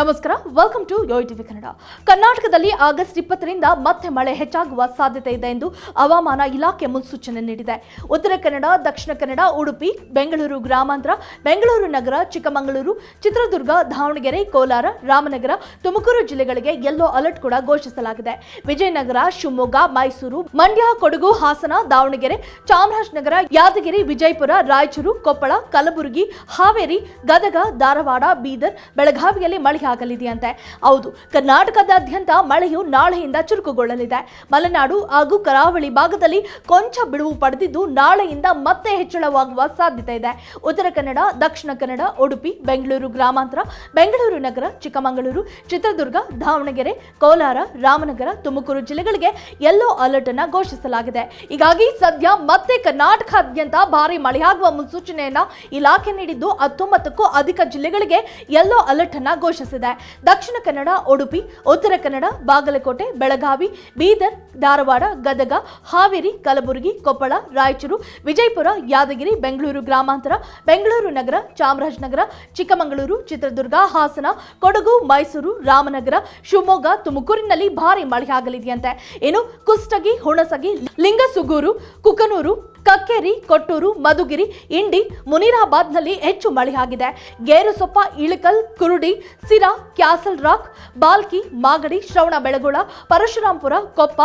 ನಮಸ್ಕಾರ welcome to Yoyo TV Kannada ಕರ್ನಾಟಕದಲ್ಲಿ August ಇಪ್ಪತ್ತರಿಂದ ಮತ್ತೆ ಮಳೆ ಹೆಚ್ಚಾಗುವ ಸಾಧ್ಯತೆ ಇದೆ ಎಂದು ಹವಾಮಾನ ಇಲಾಖೆ ಮುನ್ಸೂಚನೆ ನೀಡಿದೆ. ಉತ್ತರ ಕನ್ನಡ, ದಕ್ಷಿಣ ಕನ್ನಡ, ಉಡುಪಿ, ಬೆಂಗಳೂರು ಗ್ರಾಮಾಂತರ, ಬೆಂಗಳೂರು ನಗರ, ಚಿಕ್ಕಮಗಳೂರು, ಚಿತ್ರದುರ್ಗ, ದಾವಣಗೆರೆ, ಕೋಲಾರ, ರಾಮನಗರ, ತುಮಕೂರು ಜಿಲ್ಲೆಗಳಿಗೆ ಯೆಲ್ಲೋ ಅಲರ್ಟ್ ಕೂಡ ಘೋಷಿಸಲಾಗಿದೆ. ವಿಜಯನಗರ, ಶಿವಮೊಗ್ಗ, ಮೈಸೂರು, ಮಂಡ್ಯ, ಕೊಡಗು, ಹಾಸನ, ದಾವಣಗೆರೆ, ಚಾಮರಾಜನಗರ, ಯಾದಗಿರಿ, ವಿಜಯಪುರ, ರಾಯಚೂರು, ಕೊಪ್ಪಳ, ಕಲಬುರಗಿ, ಹಾವೇರಿ, ಗದಗ, ಧಾರವಾಡ, ಬೀದರ್, ಬೆಳಗಾವಿಯಲ್ಲಿ ಮಳೆಯಾಗಲಿದೆಯಂತೆ ಹೌದು, ಕರ್ನಾಟಕದಾದ್ಯಂತ ಮಳೆಯು ನಾಳೆಯಿಂದ ಚುರುಕುಗೊಳ್ಳಲಿದೆ. ಮಲೆನಾಡು ಹಾಗೂ ಕರಾವಳಿ ಭಾಗದಲ್ಲಿ ಕೊಂಚ ಬಿಡುವು ಪಡೆದಿದ್ದು ನಾಳೆಯಿಂದ ಮತ್ತೆ ಹೆಚ್ಚಳವಾಗುವ ಸಾಧ್ಯತೆ ಇದೆ. ಉತ್ತರ ಕನ್ನಡ, ದಕ್ಷಿಣ ಕನ್ನಡ, ಉಡುಪಿ, ಬೆಂಗಳೂರು ಗ್ರಾಮಾಂತರ, ಬೆಂಗಳೂರು ನಗರ, ಚಿಕ್ಕಮಗಳೂರು, ಚಿತ್ರದುರ್ಗ, ದಾವಣಗೆರೆ, ಕೋಲಾರ, ರಾಮನಗರ, ತುಮಕೂರು ಜಿಲ್ಲೆಗಳಿಗೆ ಯೆಲ್ಲೋ ಅಲರ್ಟ್ ಅನ್ನು ಘೋಷಿಸಲಾಗಿದೆ. ಹೀಗಾಗಿ ಸದ್ಯ ಮತ್ತೆ ಕರ್ನಾಟಕದಾದ್ಯಂತ ಭಾರಿ ಮಳೆಯಾಗುವ ಮುನ್ಸೂಚನೆಯನ್ನ ಇಲಾಖೆ ನೀಡಿದ್ದು ಹತ್ತೊಂಬತ್ತಕ್ಕೂ ಅಧಿಕ ಜಿಲ್ಲೆಗಳಿಗೆ ಯೆಲ್ಲೋ ಅಲರ್ಟ್ ಅನ್ನು ಘೋಷಿಸಿದೆ. ದಕ್ಷಿಣ ಕನ್ನಡ, ಉಡುಪಿ, ಉತ್ತರ ಕನ್ನಡ, ಬಾಗಲಕೋಟೆ, ಬೆಳಗಾವಿ, ಬೀದರ್, ಧಾರವಾಡ, ಗದಗ, ಹಾವೇರಿ, ಕಲಬುರಗಿ, ಕೊಪ್ಪಳ, ರಾಯಚೂರು, ವಿಜಯಪುರ, ಯಾದಗಿರಿ, ಬೆಂಗಳೂರು ಗ್ರಾಮಾಂತರ, ಬೆಂಗಳೂರು ನಗರ, ಚಾಮರಾಜನಗರ, ಚಿಕ್ಕಮಗಳೂರು, ಚಿತ್ರದುರ್ಗ, ಹಾಸನ, ಕೊಡಗು, ಮೈಸೂರು, ರಾಮನಗರ, ಶಿವಮೊಗ್ಗ, ತುಮಕೂರಿನಲ್ಲಿ ಭಾರಿ ಮಳೆಯಾಗಲಿದೆಯಂತೆ. ಇನ್ನು ಕುಷ್ಟಗಿ, ಹುಣಸಗಿ, ಲಿಂಗಸುಗೂರು, ಕುಕನೂರು ಕಕ್ಕೇರಿ, ಕೊಟ್ಟೂರು, ಮಧುಗಿರಿ, ಇಂಡಿ, ಮುನಿರಾಬಾದ್ನಲ್ಲಿ ಹೆಚ್ಚು ಮಳೆಯಾಗಿದೆ. Gerusoppa, Ilkal, Kurudi, Sira, Castle Rock, Balki, Magadi, Shravana Belagola, Parashurampura, Koppa,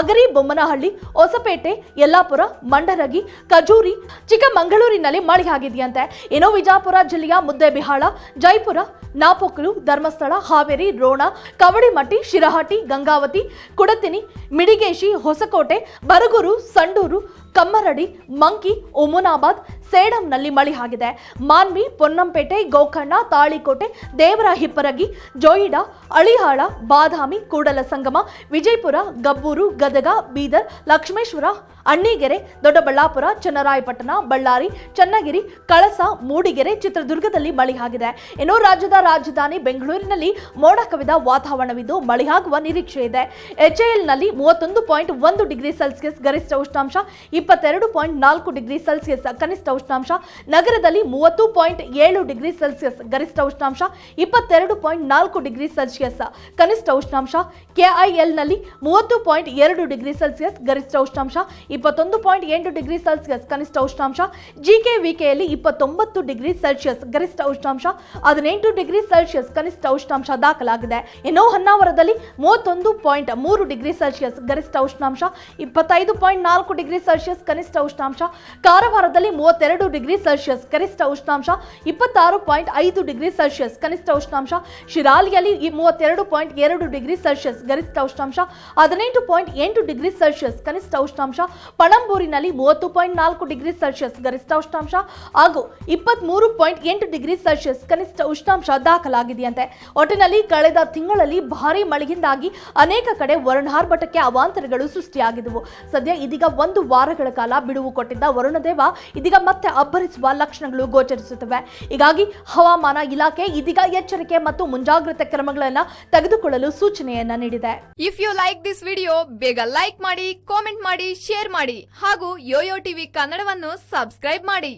Agari, Bommanahalli, Hosapete, Yellapur, ಮಂಡರಗಿ, ಕಜೂರಿ, ಚಿಕ್ಕಮಂಗಳೂರಿನಲ್ಲಿ ಮಳೆಯಾಗಿದೆಯಂತೆ. ಇನ್ನು ವಿಜಾಪುರ ಜಿಲ್ಲೆಯ ಮುದ್ದೇಬಿಹಾಳ, ಜೈಪುರ ನಾಪೊಕ್ಕಲು ಧರ್ಮಸ್ಥಳ, ಹಾವೇರಿ, ರೋಣ, ಕವಡಿಮಟ್ಟಿ, ಶಿರಹಟ್ಟಿ, ಗಂಗಾವತಿ, ಕುಡತಿನಿ, ಮಿಡಿಗೇಶಿ, ಹೊಸಕೋಟೆ, ಬರಗೂರು, ಸಂಡೂರು ಕಮ್ಮರಡಿ ಮಂಕಿ ಒಮುನಾಬಾದ್ ಸೇಡಂನಲ್ಲಿ ಮಳೆಯಾಗಿದೆ ಮಾನ್ವಿ, ಪೊನ್ನಂಪೇಟೆ, ಗೋಕರ್ಣ, ತಾಳಿಕೋಟೆ ದೇವರ ಹಿಪ್ಪರಗಿ ಜೋಯಿಡಾ, ಅಳಿಹಾಳ, ಬಾದಾಮಿ, ಕೂಡಲ ಸಂಗಮ, ವಿಜಯಪುರ, ಗಬ್ಬೂರು, ಗದಗ, ಬೀದರ್, ಲಕ್ಷ್ಮೇಶ್ವರ, ಅಣ್ಣಿಗೆರೆ, ದೊಡ್ಡಬಳ್ಳಾಪುರ, ಚನ್ನರಾಯಪಟ್ಟಣ, ಬಳ್ಳಾರಿ, ಚನ್ನಗಿರಿ, ಕಳಸ, ಮೂಡಿಗೆರೆ, ಚಿತ್ರದುರ್ಗದಲ್ಲಿ ಮಳೆಯಾಗಿದೆ ಇನ್ನು ರಾಜ್ಯದ ರಾಜಧಾನಿ ಬೆಂಗಳೂರಿನಲ್ಲಿ ಮೋಡ ಕವಿದ ವಾತಾವರಣವಿದ್ದು ಮಳೆಯಾಗುವ ನಿರೀಕ್ಷೆ ಇದೆ. ಎಚ್ಎಎಲ್ನಲ್ಲಿ ಮೂವತ್ತೊಂದು ಪಾಯಿಂಟ್ ಒಂದು ಡಿಗ್ರಿ ಸೆಲ್ಸಿಯಸ್ ಗರಿಷ್ಠ ಉಷ್ಣಾಂಶ, ಇಪ್ಪತ್ತೆರಡು ಪಾಯಿಂಟ್ ನಾಲ್ಕು ಡಿಗ್ರಿ ಸೆಲ್ಸಿಯಸ್ ಕನಿಷ್ಠ ಉಷ್ಣಾಂಶ. ನಗರದಲ್ಲಿ ಮೂವತ್ತು ಪಾಯಿಂಟ್ ಏಳು ಡಿಗ್ರಿ ಸೆಲ್ಸಿಯಸ್ ಗರಿಷ್ಠ ಉಷ್ಣಾಂಶ, ಇಪ್ಪತ್ತೆರಡು ಪಾಯಿಂಟ್ ನಾಲ್ಕು ಡಿಗ್ರಿ ಸೆಲ್ಸಿಯಸ್ ಕನಿಷ್ಠ ಉಷ್ಣಾಂಶ. ಕೆಐಎಲ್ನಲ್ಲಿ ಮೂವತ್ತು ಪಾಯಿಂಟ್ ಎರಡು ಡಿಗ್ರಿ ಸೆಲ್ಸಿಯಸ್ ಗರಿಷ್ಠ ಉಷ್ಣಾಂಶ, ಇಪ್ಪತ್ತೊಂದು ಪಾಯಿಂಟ್ ಎಂಟು ಡಿಗ್ರಿ ಸೆಲ್ಸಿಯಸ್ ಕನಿಷ್ಠ ಉಷ್ಣಾಂಶ. ಜಿಕೆವಿಕೆಯಲ್ಲಿ ಇಪ್ಪತ್ತೊಂಬತ್ತು ಡಿಗ್ರಿ ಸೆಲ್ಸಿಯಸ್ ಗರಿಷ್ಠ ಉಷ್ಣಾಂಶ, ಹದಿನೆಂಟು ಡಿಗ್ರಿ ಸೆಲ್ಸಿಯಸ್ ಕನಿಷ್ಠ ಉಷ್ಣಾಂಶ ದಾಖಲಾಗಿದೆ. ಇನ್ನು ಹೊನ್ನಾವರದಲ್ಲಿ ಮೂವತ್ತೊಂದು ಪಾಯಿಂಟ್ ಮೂರು ಡಿಗ್ರಿ ಸೆಲ್ಸಿಯಸ್ ಗರಿಷ್ಠ ಉಷ್ಣಾಂಶ, ಇಪ್ಪತ್ತೈದು ಪಾಯಿಂಟ್ ನಾಲ್ಕು ಡಿಗ್ರಿ ಸೆಲ್ಸಿಯಸ್ ಕನಿಷ್ಠ ಉಷ್ಣಾಂಶ. ಕಾರವಾರದಲ್ಲಿ ಮೂವತ್ತೆರಡು ಡಿಗ್ರಿ ಸೆಲ್ಸಿಯಸ್ ಕನಿಷ್ಠ ಉಷ್ಣಾಂಶ ಇಪ್ಪತ್ತಾರು ಪಾಯಿಂಟ್ ಐದು ಡಿಗ್ರಿ ಸೆಲ್ಸಿಯಸ್ ಕನಿಷ್ಠ ಉಷ್ಣಾಂಶ ಶಿರಾಲಿಯಲ್ಲಿ ಈ ಮೂವತ್ತೆರಡು ಪಾಯಿಂಟ್ ಎರಡು ಡಿಗ್ರಿ ಸೆಲ್ಸಿಯಸ್ ಗರಿಷ್ಠ ಉಷ್ಣಾಂಶ ಹದಿನೆಂಟು ಪಾಯಿಂಟ್ ಎಂಟು ಡಿಗ್ರಿ ಸೆಲ್ಸಿಯಸ್ ಕನಿಷ್ಠ ಉಷ್ಣಾಂಶ ಪಣಂಬೂರಿನಲ್ಲಿ ಮೂವತ್ತು ಪಾಯಿಂಟ್ ನಾಲ್ಕು ಡಿಗ್ರಿ ಸೆಲ್ಸಿಯಸ್ ಗರಿಷ್ಠ ಉಷ್ಣಾಂಶ ಹಾಗೂ ಇಪ್ಪತ್ಮೂರು ಪಾಯಿಂಟ್ ಎಂಟು ಡಿಗ್ರಿ ಸೆಲ್ಸಿಯಸ್ ಕನಿಷ್ಠ ಉಷ್ಣಾಂಶ ದಾಖಲಾಗಿದೆಯಂತೆ. ಒಟ್ಟಿನಲ್ಲಿ ಕಳೆದ ತಿಂಗಳಲ್ಲಿ ಭಾರಿ ಮಳೆಯಿಂದಾಗಿ ಅನೇಕ ಕಡೆ ವರ್ಣಾರ್ಭಟಕ್ಕೆ ಅವಾಂತರಗಳು ಸೃಷ್ಟಿಯಾಗಿದ್ದವು. ಸದ್ಯ ಇದೀಗ ಒಂದು ವಾರಗಳ ಕಾಲ ಬಿಡುವು ಕೊಟ್ಟಿದ್ದ ವರುಣದೇವ ಇದೀಗ ಮತ್ತೆ ಅಬ್ಬರಿಸುವ ಲಕ್ಷಣಗಳು ಗೋಚರಿಸುತ್ತವೆ. ಹೀಗಾಗಿ ಹವಾಮಾನ ಇಲಾಖೆ ಇದೀಗ ಎಚ್ಚರಿಕೆ ಮತ್ತು ಮುಂಜಾಗ್ರತೆ ಕ್ರಮಗಳನ್ನು ತೆಗೆದುಕೊಳ್ಳಲು ಸೂಚನೆಯನ್ನ ನೀಡಿದೆ. If you like this video ಬೇಗ ಲೈಕ್ ಮಾಡಿ ಕಾಮೆಂಟ್ ಮಾಡಿ ಶೇರ್ ಮಾಡಿ ಹಾಗೂ ಯೋಯೋ ಟಿವಿ ಕನ್ನಡವನ್ನು ಸಬ್ಸ್ಕ್ರೈಬ್ ಮಾಡಿ.